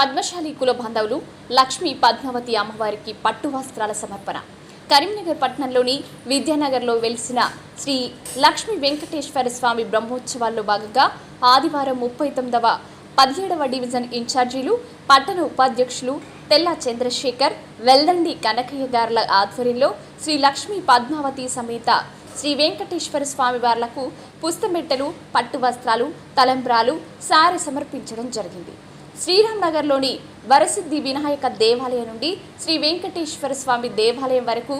పద్మశాలి కుల బాంధవులు లక్ష్మీ పద్మావతి అమ్మవారికి పట్టు వస్త్రాల సమర్పణ. కరీంనగర్ పట్టణంలోని విద్యానగర్లో వెలిసిన శ్రీ లక్ష్మీ వెంకటేశ్వర స్వామి బ్రహ్మోత్సవాల్లో భాగంగా ఆదివారం ముప్పై తొమ్మిదవ పదిహేడవ డివిజన్ ఇన్ఛార్జీలు పట్టణ ఉపాధ్యక్షులు తెల్లా చంద్రశేఖర్ వెల్దండి కనకయ్య గారుల ఆధ్వర్యంలో శ్రీ లక్ష్మీ పద్మావతి సమేత శ్రీ వెంకటేశ్వర స్వామి వార్లకు పుస్తమెట్టలు పట్టు వస్త్రాలు తలంబ్రాలు సారె సమర్పించడం జరిగింది. శ్రీరామ్ నగర్లోని వరసిద్ధి వినాయక దేవాలయం నుండి శ్రీ వెంకటేశ్వర స్వామి దేవాలయం వరకు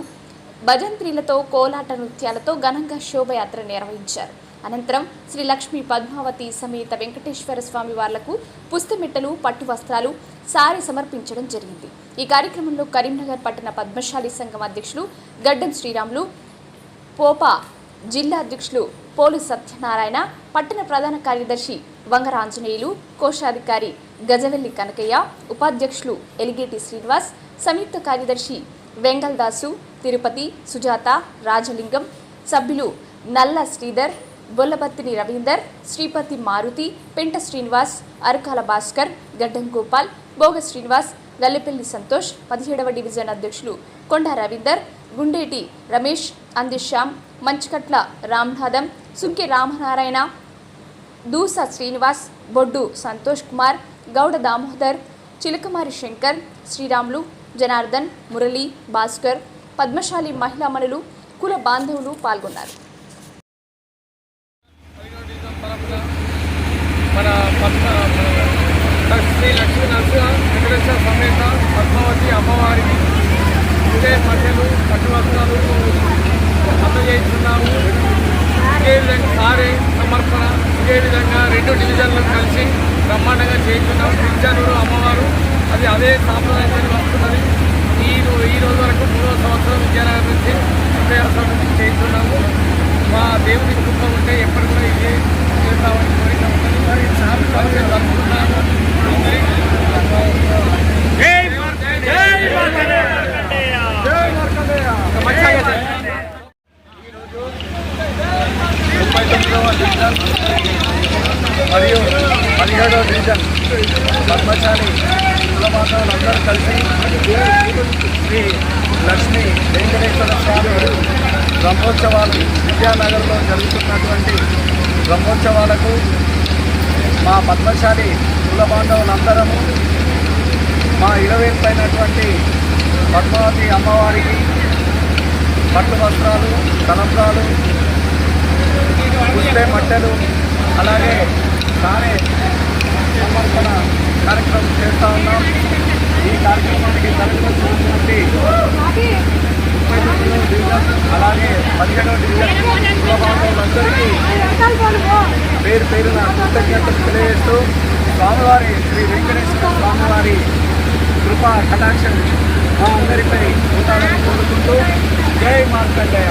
భజంత్రీలతో కోలాట నృత్యాలతో ఘనంగా శోభయాత్ర నిర్వహించారు. అనంతరం శ్రీ లక్ష్మీ పద్మావతి సమేత వెంకటేశ్వర స్వామి వార్లకు పుస్తమిట్టలు పట్టు వస్త్రాలు సారి సమర్పించడం జరిగింది. ఈ కార్యక్రమంలో కరీంనగర్ పట్టణ పద్మశాలి సంఘం అధ్యక్షులు గడ్డం శ్రీరాములు పోపా జిల్లా అధ్యక్షులు పోలు సత్యనారాయణ పట్టణ ప్రధాన కార్యదర్శి వంగర ఆంజనేయులు కోశాధికారి గజవెల్లి కనకయ్య ఉపాధ్యక్షులు ఎలిగేటి శ్రీనివాస్ సంయుక్త కార్యదర్శి వెంగల్ దాసు తిరుపతి సుజాత రాజలింగం సభ్యులు నల్ల శ్రీధర్ బొల్లబత్తిని రవీందర్ శ్రీపతి మారుతి పెంట శ్రీనివాస్ అరకాల భాస్కర్ గడ్డం గోపాల్ భోగ శ్రీనివాస్ గల్లెపల్లి సంతోష్ పదిహేడవ డివిజన్ అధ్యక్షులు కొండ రవీందర్ గుండేటి రమేష్ అందిశ్యామ్ మంచికట్ల రామ్నాథం సుంకి రామనారాయణ దూస శ్రీనివాస్ బొడ్డు సంతోష్ కుమార్ గౌడ దామోదర్ చిలకమారి శంకర్ శ్రీరాములు జనార్దన్ మురళి భాస్కర్ పద్మశాలి మహిళామణులు కుల బాంధవులు పాల్గొన్నారు. మన శ్రీ లక్ష్మీ నరసింహ వెంకటేశ్వర సమేత పద్మావతి అమ్మవారికి ఇదే మధ్యలు అందజేస్తున్నాము. ఇదే విధంగా సారే సమర్పణ ఇదే విధంగా రెండు డివిజన్లు కలిసి బ్రహ్మాండంగా చేస్తున్నాం గిరిజనుడు అమ్మవారు అది అదే సాంప్రదాయం వస్తున్నది. ముప్పై తొమ్మిదవ డివిజన్ మరియు పదిహేడవ డివిజన్ పద్మశాలి కులబాంధవులందరూ కలిసి శ్రీ లక్ష్మీ వెంకటేశ్వర స్వామి బ్రహ్మోత్సవాలు విద్యానగర్లో జరుగుతున్నటువంటి బ్రహ్మోత్సవాలకు మా పద్మశాలి కుల బాంధవులందరము మా ఇరవైపోయినటువంటి పద్మావతి అమ్మవారికి పట్టు వస్త్రాలు తలంబ్రాలు పుష్పే మట్టెలు అలాగే సారే సమర్పణ కార్యక్రమం చేస్తూ ఉన్నాం. ఈ కార్యక్రమానికి తరలివచ్చినటువంటి ముప్పై తొమ్మిదవ డివిజన్ అలాగే పదిహేడవ డివిజన్ కులబాంధవులందరికీ పేరు పేరున కృతజ్ఞతలు తెలియజేస్తూ స్వామివారి శ్రీ వెంకటేశ్వర స్వామివారి కృపా కటాక్షం మా అందరిపై ఉండాలని కోరుకుంటూ జై మార్కండేయ